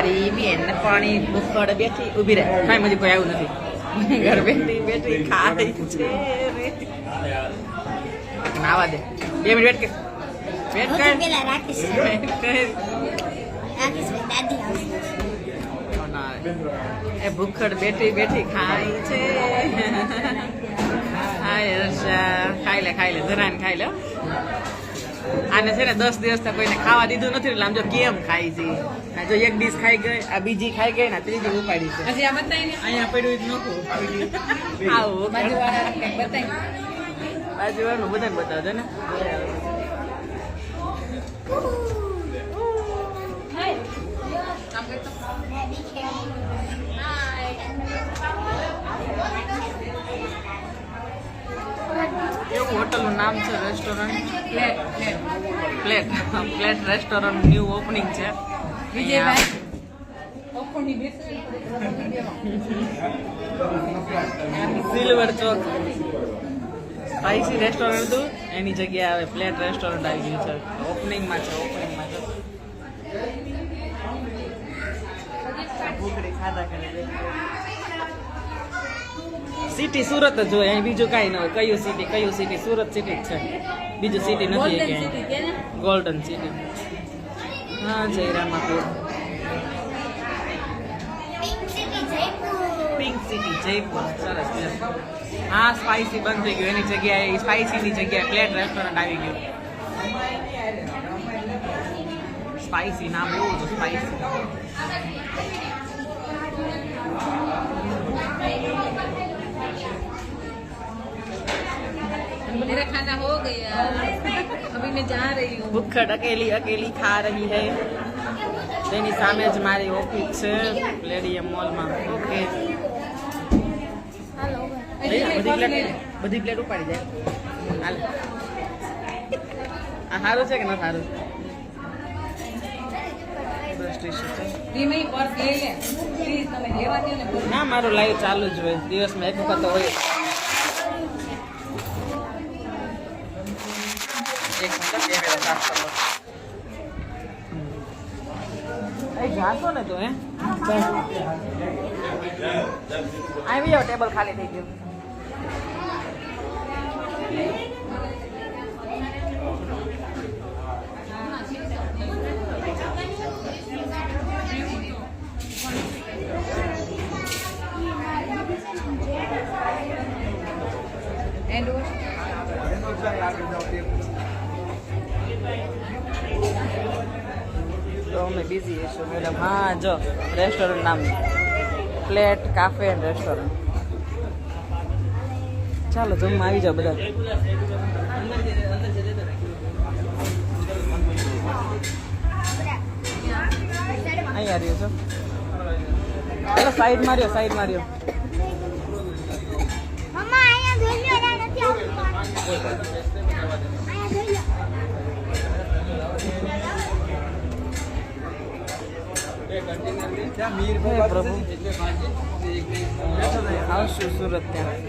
મારી બેન પાણી ભૂખડ બેઠી ઊભી રહે. કાંઈ મજી કોઈ આવ્યું નથી. ઘર બેઠી બેઠી ખાય છે નાવા દે. બે મિનિટ વેટ કર. વેટ કર. પેલા રાખીશ. વેટ કર. રાખીશ ભાઈ, દાદી આવશે. એ ભૂખડ બેઠી બેઠી ખાય છે. હાય ખાઈ લે ખાઈ લે. ધરાને ખાઈ લે. આને છે ને દસ દિવસ તો કોઈને ખાવા દીધું નથી એટલે આમ જો કેમ ખાય છે? આ જો એક ડીશ ખાઈ ગઈ આ બીજી ખાઈ ગઈ ને આ ત્રીજી ઉપાડી છે. હજી આ બતાવી અહીંયા પડ્યું જ નખું આવું બતાવી બાજુવાળાનું બધાને બતાવજો ને. નામ છે restaurant plate plate plate restaurant new opening છે. સિલ્વર ચોક સ્પાઇસી રેસ્ટોરન્ટ હતું. એની જગ્યાએ હવે પ્લેટ રેસ્ટોરન્ટ આવી ગયું છે. ઓપનિંગમાં છે ઓપનિંગમાં છે. ભૂખડી ખાધા કરે. સિટી સુરત જ હોય અહીં બીજું કાંઈ ન હોય. કયું સિટી કયું સિટી સુરત સિટી જ છે. બીજું સિટી નથી ગોલ્ડન સિટી ગોલ્ડન સિટી હા જય રામાપુર. Pink city Jaipur. પિંક સરસ છે હા સ્પાઇસી બંધ થઈ ગયું. એની જગ્યાએ સ્પાઇસીની જગ્યાએ પ્લેટ રેસ્ટોરન્ટ આવી ગયું. સ્પાઇસી નામ બહુ સ્પાઇસી मेरा खाना हो गया अभी मैं जा रही हूँ ભૂખડ અકેલી અકેલી ખા રહી હૈ તેની સામે જ મારી ઓફિસ છે પ્લેડિયમ મોલમાં ઓકે હાલો લઈ લે, બધી પ્લેટ બધી પ્લેટ ઉપાડી જાય હાલ આ સારું છે કે ન સારું બસ ટીશર્ટ છે ધીમે પર્સ લઈ લે પ્લીઝ તમે લેવા દો ને પર્સ. ના મારું લાઈવ ચાલુ જ હોય દિવસમાં એક વખત તો હોય જાશો ને તો હે? આવી જાવ ટેબલ ખાલી થઈ ગયું. અમે બિઝી હશું મેડમ, હા, જો રેસ્ટોરન્ટ નામ. પ્લેટ કાફે એન્ડ રેસ્ટોરન્ટ ચાલો, જમવા આવી જાઓ બધા. અહીંયા રહ્યો છો. ચાલો સાઈડ માર્યો સાઈડ માર્યો મમ્મા, અહીંયા આવતું અહીંયા જોઈ લો હે પ્રભુ આવશું સુરત ત્યાં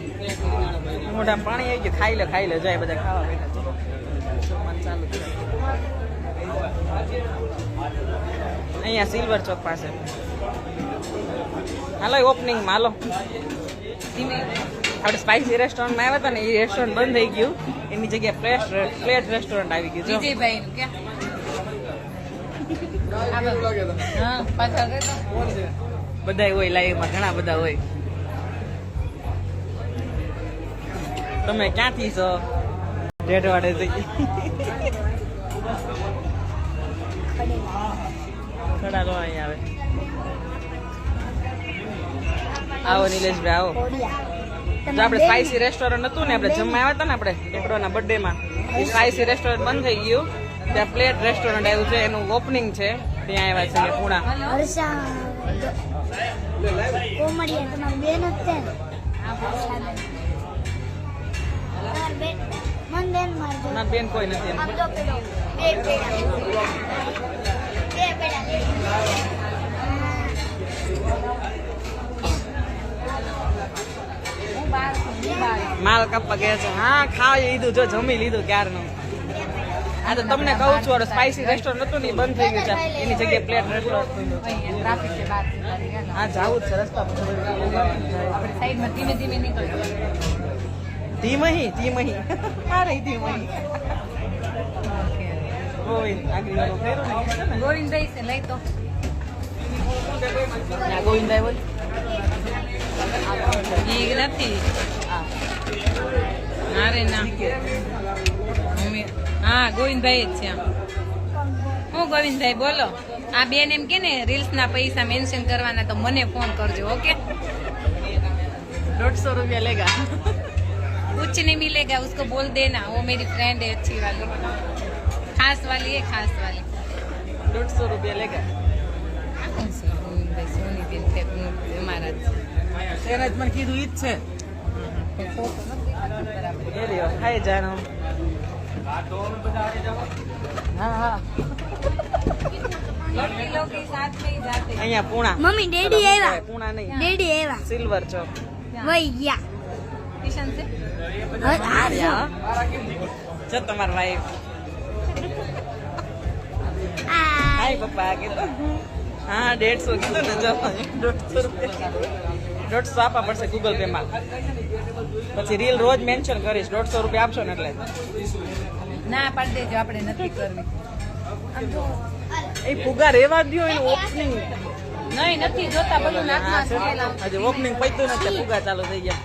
મોઢા પાણી આવી ગયું ખાઈ લે ખાઈ લે જાય બધા ખાવા બેઠા અહીંયા સિલ્વર ચોક પાસે હાલો. ઓપનિંગમાં હાલો ધીમે આપણે સ્પાઇસી રેસ્ટોરન્ટમાં આવ્યા હતા ને એ રેસ્ટોરન્ટ બંધ થઈ ગયું. એની જગ્યાએ પ્લેટ પ્લેટ રેસ્ટોરન્ટ આવી ગયું. વિજયભાઈ પાછળ હોય લાઈવમાં ઘણા બધા હોય. તમે ક્યાંથી છો? રેડવાડે થી. ખડા લો અહીં આવે આવો નિલેશભાઈ, આવો. જો સ્પાઇસી રેસ્ટોરન્ટ હતું ને, આપણે જમવા આવ્યા હતા ને આપણે ના બર્થડે માં, એ સ્પાઇસી રેસ્ટોરન્ટ બંધ થઈ ગયું. ત્યાં પ્લેટ રેસ્ટોરન્ટ આવ્યું છે એનું ઓપનિંગ છે. ત્યાં આવ્યા છે પૂણા. ને? બેન કોઈ નથી. માલ કાપવા ગયા છે. હા ખાવા લીધું જો જમી લીધું ક્યારનું. આ તો તમને કહું છું સ્પાઈસી રેસ્ટોરન્ટ હતું ને બંધ થઈ ગયું છે. એની જગ્યાએ પ્લેટ રેસ્ટોરન્ટ. ટ્રાફિક છે. બહાર હા જાવું છે રસ્તા પર આપણે સાઈડમાં ધીમે ધીમે નીકળ્યું ધીમહી ધીમહી. અરે ધીમહી. ગોવિંદભાઈ છે લઈ તો. ના ગોવિંદભાઈ બોલ. નથી. ના. રે ના હા ગોવિંદભાઈ જ છે હું ગોવિંદભાઈ બોલો આ બેન એમ કે ને રીલ્સ ના પૈસા મેન્શન કરવાના તો મને ફોન કરજો ઓકે દોઢસો રૂપિયા લેગા कुछ नहीं मिलेगा उसको बोल देना वो मेरी फ्रेंड है अच्छी वाली खास वाली है खास वाली દોઢસો રૂપિયા લેગા આ કોણ છે ગોવિંદભાઈ સોની બેન છે અમારા જ એને જ મને કીધું ઈ જ છે અહીંયા પૂણા. મમ્મી ડેડી આવ્યા. પૂણા નહીં. ડેડી આવ્યા. સિલ્વર ચોક વહી ગયા. કિશન છે જો. તમાર પપ્પા કે હા ડેઢસો કીધું ને જો. દોઢસો દોઢસો આપવા પડશે ગૂગલ પેમાં પછી રીલ રોજ મેન્શન કરીશ. દોઢસો રૂપિયા આપશો ને એટલે. ના પાડી દેજો આપણે નથી કરવી. એ ફુગા રેવા દ્યો એનું ઓપનિંગ નહીં નથી જોતા બધું નાકમાં ઓપનિંગ પૈતું નથી ફુગા ચાલુ થઈ ગયા.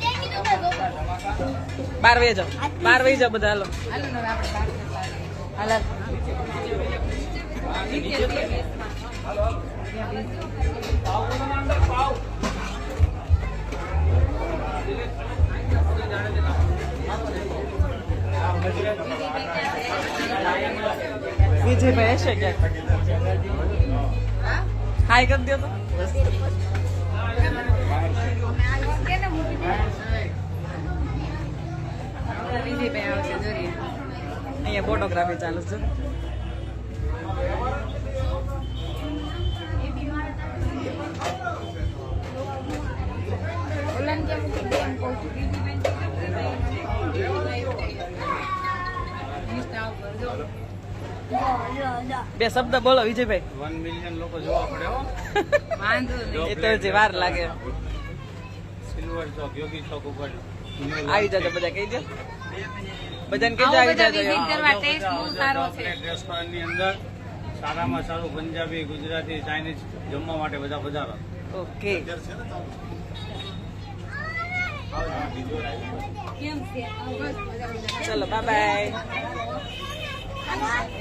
બાર વે જાઓ બાર વહી જાઓ બધા હાલો. હાલો ને હવે આપણે બહાર જતા રહીએ. હાલ નીચે છીએ બેસમાં. ત્યાં બેસજો. વિજયભાઈ હશે ક્યાંક? હાય કરી દો તો? વિજયભાઈ આવશે જોઈએ. અહીંયા ફોટોગ્રાફી ચાલુ છે ઓલાને કેમ મૂકી દે એમ કહું છું. Insta ઉપર જો. બે શબ્દ બોલો વિજયભાઈ. વન મિલિયન લોકો જોવા પડે વાંધો એ તો જે વાર લાગે. સિલ્વર ચોક યોગી ચોક ઉપર. આવી જજો બધા કહી દો. બધાને કહેજો આવી બધા જાજો. visit કરવા ટેસ્ટ બહુ સારો છે. રેસ્ટોરન્ટની અંદર સારામાં સારું પંજાબી ગુજરાતી ચાઇનીઝ જમવા માટે બધા વધારો ઓકે. કેમ ચલો બાય બાય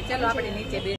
ચલો આપણે નીચે બે